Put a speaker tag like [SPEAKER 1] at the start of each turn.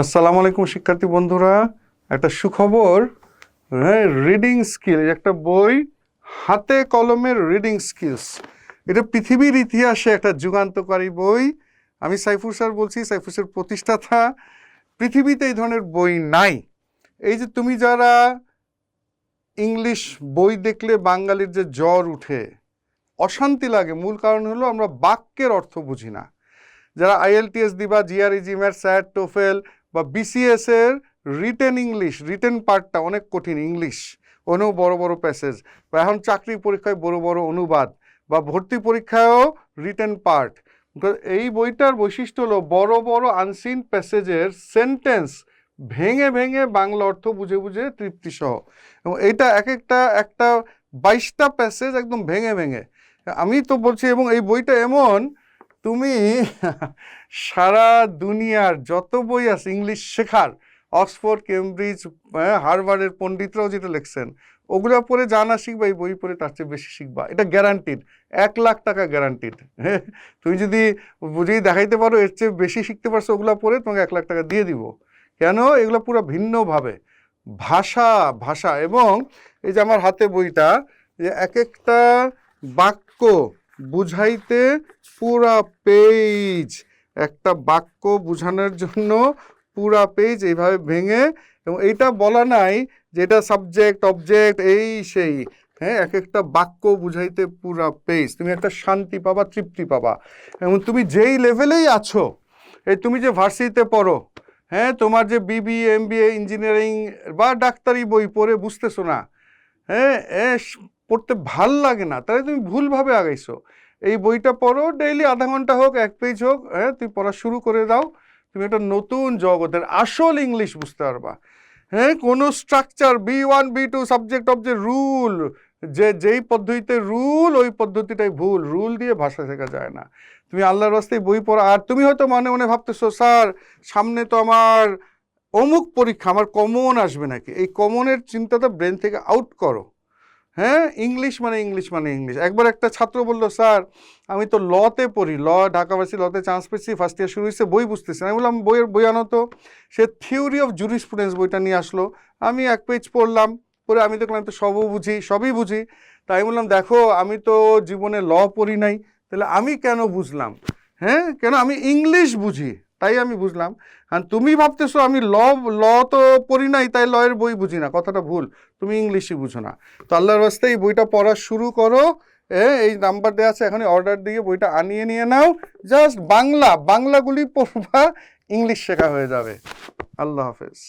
[SPEAKER 1] আসসালামু আলাইকুম, শিক্ষার্থী বন্ধুরা। একটা সুখবর হ্যাঁ রিডিং স্কিল একটা বই হাতে কলমের রিডিং স্কিলস এটা পৃথিবীর ইতিহাসে একটা যুগান্তকারী বই। আমি সাইফুর স্যার বলছি সাইফুর স্যার প্রতিষ্ঠাতা। পৃথিবীতে এই ধরনের বই নাই। এই যে তুমি যারা ইংলিশ বই দেখলে বাঙালির যে জ্বর উঠে, অশান্তি লাগে। মূল কারণ হলো আমরা বাক্যের অর্থ বুঝি না। যারা আইএলটিএস দিবা জিআরই জিম্যাট স্যাট টোফেল বা বিসিএস এর রিটেন ইংলিশ রিটেন পার্টটা অনেক কঠিন ইংলিশ ওনেও বড় বড় প্যাসেজ বা এখন চাকরি পরীক্ষায় বড় বড় অনুবাদ বা ভর্তি পরীক্ষায়ও রিটেন পার্ট এই বইটার বৈশিষ্ট্য হলো বড় বড় আনসিন প্যাসেজের সেন্টেন্স ভেঙে ভেঙে বাংলা অর্থ বুঝে বুঝে তৃপ্তি সহ এবং এইটা এক একটা একটা বাইশটা প্যাসেজ একদম ভেঙে ভেঙে। আমি তো বলছি, এবং এই বইটা এমন তুমি সারা দুনিয়ার যত বই আছে ইংলিশ শেখার অক্সফোর্ড কেমব্রিজ হ্যাঁ, হার্ভার্ডের পণ্ডিতরাও যেটা লিখছেন ওগুলো পড়ে জানা শিখবা এই বই পড়ে তার চেয়ে বেশি শিখবা। এটা গ্যারান্টিড এক লাখ টাকা গ্যারান্টিড হ্যাঁ? তুমি যদি বুঝেই দেখাইতে পারো এর চেয়ে বেশি শিখতে পারছ ওগুলো পড়ে তোমাকে এক লাখ টাকা দিয়ে দিব। কেন? এগুলো পুরো ভিন্নভাবে ভাষা ভাষা এবং এই যে আমার হাতে বইটা যে এক একটা বাক্য বুঝাইতে পুরা পেজ একটা বাক্য বুঝানোর জন্য পুরা পেজ এইভাবে ভেঙে এবং এইটা বলা নাই যে এটা সাবজেক্ট, অবজেক্ট, এই সেই। হ্যাঁ এক একটা বাক্য বুঝাইতে পুরা পেজ তুমি একটা শান্তি পাবা, তৃপ্তি পাবা। এবং তুমি যেই লেভেলেই আছো এই তুমি যে ভার্সিটিতে পড়ো হ্যাঁ তোমার যে বিবি এম বি ইঞ্জিনিয়ারিং বা ডাক্তারি বই পড়ে বুঝতেছো না হ্যাঁ এ পড়তে ভালো লাগে না, তাহলে তুমি ভুলভাবে আগাইছো। এই বইটা পড়ো, ডেইলি আধা ঘণ্টা হোক, এক পেজ হোক হ্যাঁ তুমি পড়া শুরু করে দাও। তুমি একটা নতুন জগতের আসল ইংলিশ বুঝতে পারবা। হ্যাঁ কোনো structure B one B two subject of যে রুল যে, যেই পদ্ধতিতে রুল ওই পদ্ধতিটাই ভুল। রুল দিয়ে ভাষা শেখা যায় না। তুমি আল্লাহর রাস্তায় বই পড়া, আর তুমি হয়তো মনে মনে ভাবতেছো, স্যার, সামনে তো আমার অমুক পরীক্ষা, আমার কমন আসবে নাকি? এই কমনের চিন্তাটা ব্রেন থেকে আউট করো। হ্যাঁ ইংলিশ মানে ইংলিশ মানে ইংলিশ একবার একটা ছাত্র বলল, স্যার, আমি তো লতে পড়ি ল ঢাকা ভার্সিটি লতে চান্স পেয়েছি ফার্স্ট ইয়ার শুরু হয়েছে, বই বুঝতেছি। আমি বললাম বইয়ের বই আনো তো। সে থিওরি অফ জুরিসপ্রুডেন্স বইটা নিয়ে আসলো। আমি এক পেজ পড়লাম পরে আমি দেখলাম তো সবও বুঝি, সবই বুঝি। তাই বললাম, দেখো, আমি তো জীবনে ল পড়ি নাই, তাহলে আমি কেন বুঝলাম? হ্যাঁ কেন? আমি ইংলিশ বুঝি। তাই আমি বুঝলাম। কারণ তুমি ভাবতেছো আমি ল ল তো পড়ি নাই, তাই লয়ের বই বুঝি না, কথাটা ভুল। তুমি ইংলিশই বুঝো না। তো আল্লাহর রাস্তায় এই বইটা পড়া শুরু করো। হ্যাঁ এই নাম্বার দেওয়া আছে, এখনই অর্ডার দিয়ে বইটা আনিয়ে নিয়ে নাও। জাস্ট বাংলা, বাংলাগুলি পড়বা, ইংলিশ শেখা হয়ে যাবে। আল্লাহ হাফেজ।